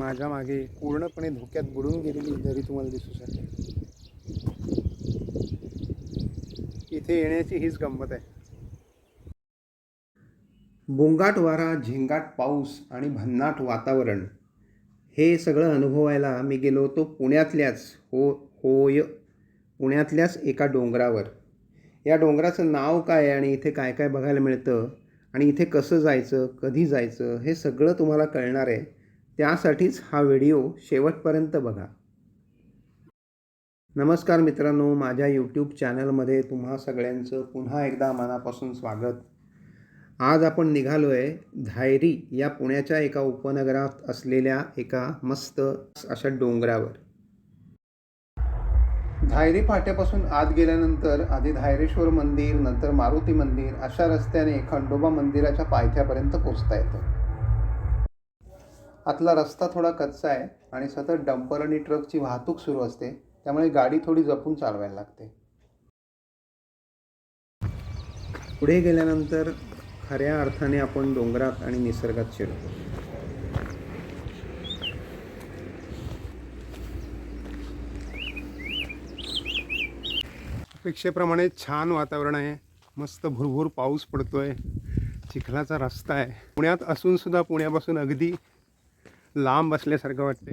माझ्या मागे पूर्णपणे धोक्यात बुडून गेलेली दरी तुम्हाला दिसू शकेल. इथे येण्याची हीच गंमत आहे. बोंगाट वारा झिंगाट पाऊस आणि भन्नाट वातावरण हे सगळं अनुभवायला मी गेलो होतो पुण्यातल्याच हो होय पुण्यातल्याच एका डोंगरावर. या डोंगराचं नाव काय आहे आणि इथे काय काय बघायला मिळतं आणि इथे कसं जायचं कधी जायचं हे सगळं तुम्हाला कळणार आहे. त्यासाठीच हा व्हिडिओ शेवटपर्यंत बघा. नमस्कार मित्रांनो माझ्या यूट्यूब चॅनलमध्ये तुम्हा सगळ्यांचं पुन्हा एकदा मनापासून स्वागत. आज आपण निघालो आहे धायरी या पुण्याच्या एका उपनगरात असलेल्या एका मस्त अशा डोंगरावर. धायरी फाट्यापासून आत गेल्यानंतर आधी धायरेश्वर मंदिर नंतर मारुती मंदिर अशा रस्त्याने खंडोबा मंदिराच्या पायथ्यापर्यंत पोचता येतं. आतला रस्ता थोडा कच्चा आहे आणि सतत डंपर आणि ट्रकची वाहतूक सुरू असते. त्यामुळे गाडी थोडी जपून चालवायला लागते. पुढे गेल्यानंतर खऱ्या अर्थाने आपण डोंगरात आणि निसर्गात शिरतो अपेक्षेप्रमाणे छान वातावरण आहे. मस्त भुरभुर पाऊस पडतोय. चिखलाचा रस्ता आहे. पुण्यात असून सुद्धा पुण्यापासून अगदी लांब असल्यासारखं वाटते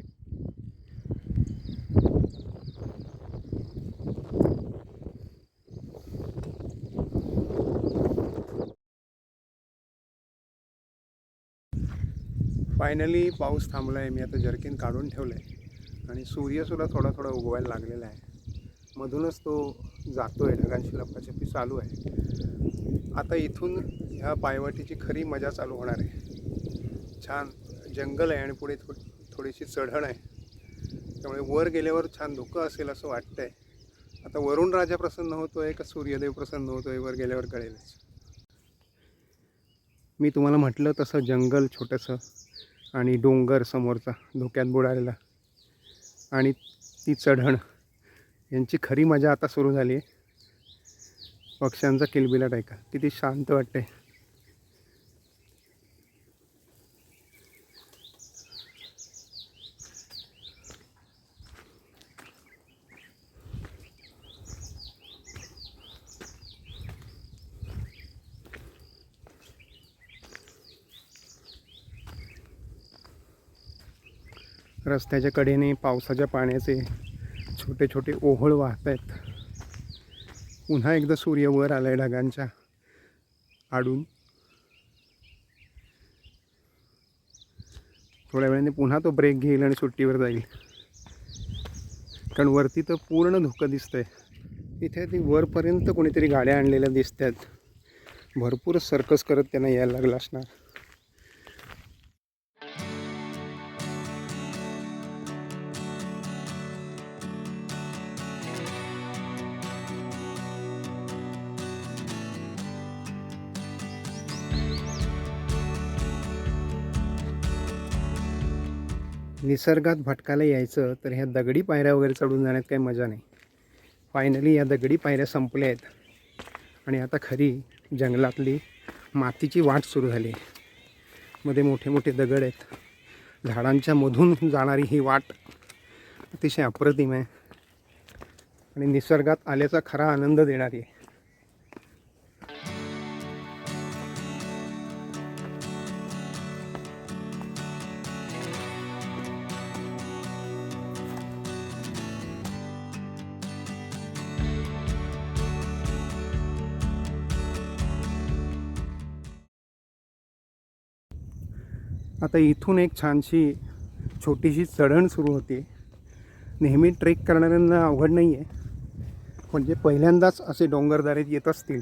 फायनली पाऊस थांबला आहे मी आता जर्किन काढून ठेवलं आहे आणि सूर्यसुद्धा थोडा थोडा उगवायला लागलेला आहे. मधूनच तो जातो आहे ढगांशी लपाछपी चालू आहे. आता इथून ह्या पायवाटीची खरी मजा चालू होणार आहे. छान. जंगल आहे आणि पुढे थो थोडीशी चढण आहे. त्यामुळे वर गेल्यावर छान धुकं असेल असं वाटतं आहे आता वरुण राजा प्रसन्न होतो आहे का सूर्यदेव प्रसन्न होतो आहे वर गेल्यावर कळेलच. मी तुम्हाला म्हटलं तसं जंगल छोटंसं आणि डोंगर समोरचा धोक्यात बुडालेला आणि ती चढण. यांची खरी मजा आता सुरू झाली आहे पक्ष्यांचा किलबिलाट ऐका. किती शांत वाटते रस्त्याच्या कडेने पावसाच्या पाण्याचे छोटे छोटे ओहळ वाहत आहेत पुन्हा एकदा सूर्य वर आलाय ढगांच्या आडून. थोड्या वेळाने पुन्हा तो ब्रेक घेईल आणि सुट्टीवर जाईल. कारण वरती तर पूर्ण धुकं दिसतंय. इथे ती वरपर्यंत कोणीतरी गाड्या आणलेल्या दिसतात. भरपूर सर्कस करत त्यांना यायला लागला असणार. निसर्गात भटकायला यायचं तर ह्या दगडी पायऱ्या वगैरे चढून जाण्यात काही मजा नाही. फायनली या दगडी पायऱ्या संपल्या आहेत. आणि आता खरी जंगलातली मातीची वाट सुरू झाली आहे. मध्ये मोठे मोठे दगड आहेत. झाडांच्या मधून जाणारी ही वाट अतिशय अप्रतिम आहे. आणि निसर्गात आल्याचा खरा आनंद देणारी आहे. आता इथून एक छानशी छोटीशी चढण सुरू होते. नेहमी ट्रेक करणाऱ्यांना अवघड नाही आहे पण जे म्हणजे पहिल्यांदाच असे डोंगरदारेत येत असतील.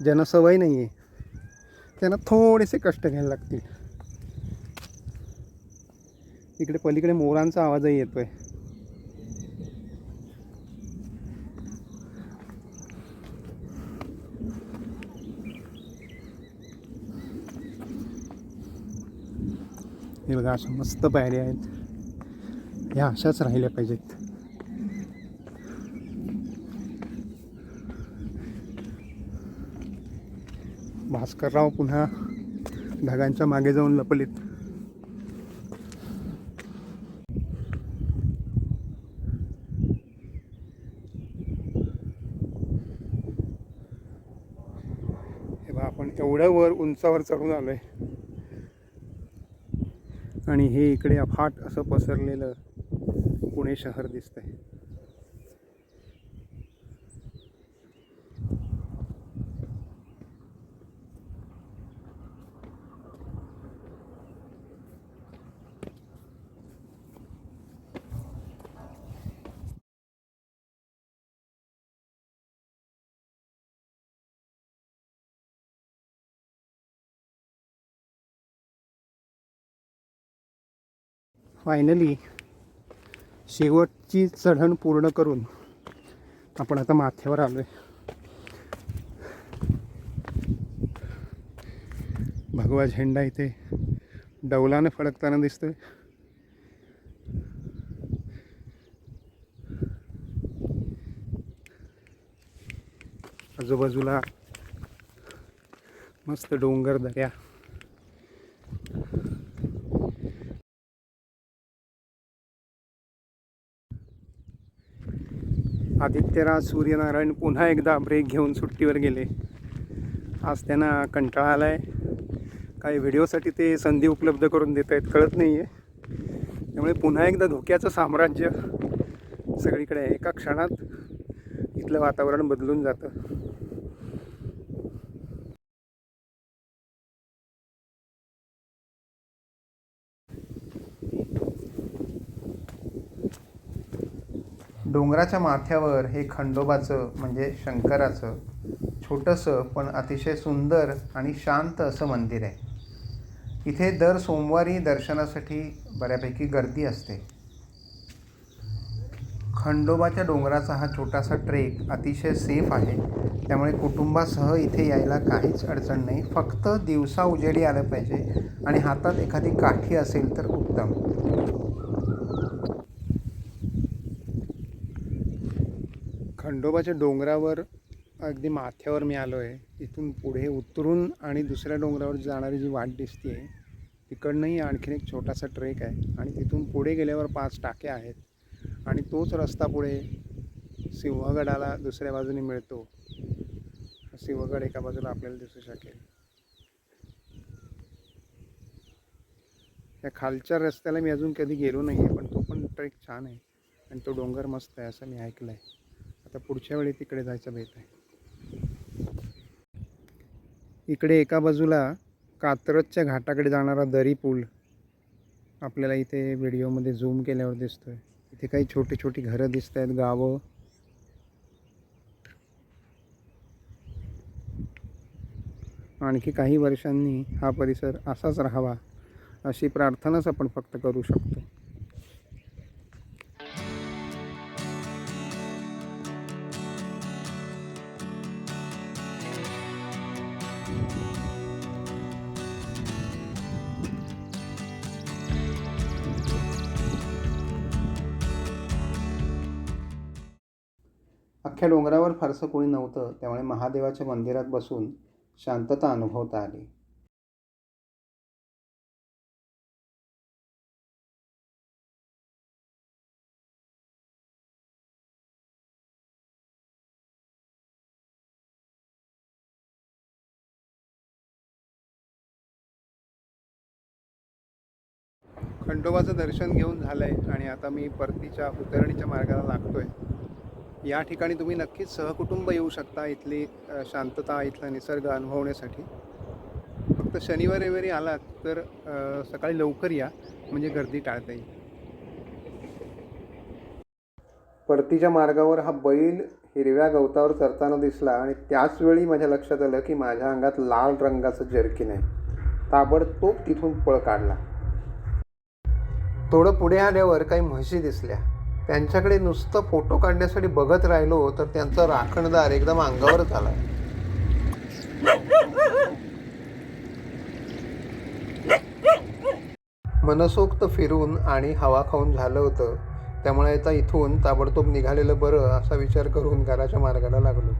ज्यांना सवय नाही आहे त्यांना थोडेसे कष्ट घ्यायला लागतील. इकडे पलीकडे मोरांचा आवाजही येतो आहे हिरव्या अशा मस्त पायऱ्या आहेत. ह्या अशाच राहिल्या पाहिजेत. भास्करराव पुन्हा ढगांच्या मागे जाऊन लपलेत. आपण एवढ्या वर उंचावर चढून आलोय. आणि हे इकडे अफाट असं पसरलेलं पुणे शहर दिसतंय. फायनली शेवटची चढण पूर्ण करून आपण आता माथ्यावर आलो आहे भगवा झेंडा इथे डौलानं फडकताना दिसतोय. आजूबाजूला मस्त डोंगर दऱ्या. तेरा सूर्यनारायण पुन्हा एकदा ब्रेक घेऊन सुट्टीवर गेले. आज त्यांना कंटाळा आला आहे काही व्हिडिओसाठी ते संधी उपलब्ध करून देत आहेत कळत नाही आहे त्यामुळे पुन्हा एकदा धोक्याचं साम्राज्य सगळीकडे एका क्षणात इथलं वातावरण बदलून जातं. डोंगराच्या माथ्यावर हे खंडोबाचं म्हणजे शंकराचं छोटंसं पण अतिशय सुंदर आणि शांत असं मंदिर आहे. इथे दर सोमवारी दर्शनासाठी बऱ्यापैकी गर्दी असते. खंडोबाच्या डोंगराचा हा छोटासा ट्रेक अतिशय सेफ आहे. त्यामुळे कुटुंबासह इथे यायला काहीच अडचण नाही. फक्त दिवसा उजेडी आलं पाहिजे आणि हातात एखादी काठी असेल तर उत्तम. खंडोबाच्या डोंगरावर अगदी माथ्यावर मी आलो आहे इथून पुढे उतरून आणि दुसऱ्या डोंगरावर जाणारी जी वाट दिसते आहे तिकडनंही आणखीन एक छोटासा ट्रेक आहे. आणि तिथून पुढे गेल्यावर पाच टाक्या आहेत. आणि तोच रस्ता पुढे सिंहगडाला दुसऱ्या बाजूने मिळतो. सिंहगड एका बाजूला आपल्याला दिसू शकेल. या खालच्या रस्त्याला मी अजून कधी गेलो नाही आहे पण तो पण ट्रेक छान आहे. आणि तो डोंगर मस्त आहे असं मी ऐकलं आहे आता पुढच्या वेळी तिकडे जायचं बेत आहे. इकडे एका बाजूला कात्रजच्या घाटाकडे जाणारा दरी पूल आपल्याला इथे व्हिडिओमध्ये झूम केल्यावर दिसतोय. इथे काही छोटी छोटी घरं दिसत आहेत गावं. आणखी काही वर्षांनी हा परिसर असाच राहावा अशी प्रार्थनाच आपण फक्त करू शकतो. अख्ख्या डोंगरावर फारसं कोणी नव्हतं त्यामुळे महादेवाच्या मंदिरात बसून शांतता अनुभवता आली. खंडोबाचं दर्शन घेऊन झालं आहे आणि आता मी परतीच्या उतरणीच्या मार्गाला लागतोय. या ठिकाणी तुम्ही नक्कीच सहकुटुंब येऊ शकता इथली शांतता इथला निसर्ग अनुभवण्यासाठी. फक्त शनिवार रविवारी आलात तर सकाळी लवकर या म्हणजे गर्दी टाळता येईल. परतीच्या मार्गावर हा बैल हिरव्या गवतावर चरताना दिसला आणि त्याच वेळी माझ्या लक्षात आलं की माझ्या अंगात लाल रंगाचं जर्किन आहे. ताबडतोब तिथून पळ काढला. थोडं पुढे आल्यावर काही म्हशी दिसल्या. त्यांच्याकडे नुसतं फोटो काढण्यासाठी बघत राहिलो तर त्यांचा राखणदार एकदम अंगावरच आला मनसोक्त फिरून आणि हवा खाऊन झालं होतं. त्यामुळे आता इथून ताबडतोब निघालेलं बरं असा विचार करून घराच्या मार्गाला लागलो.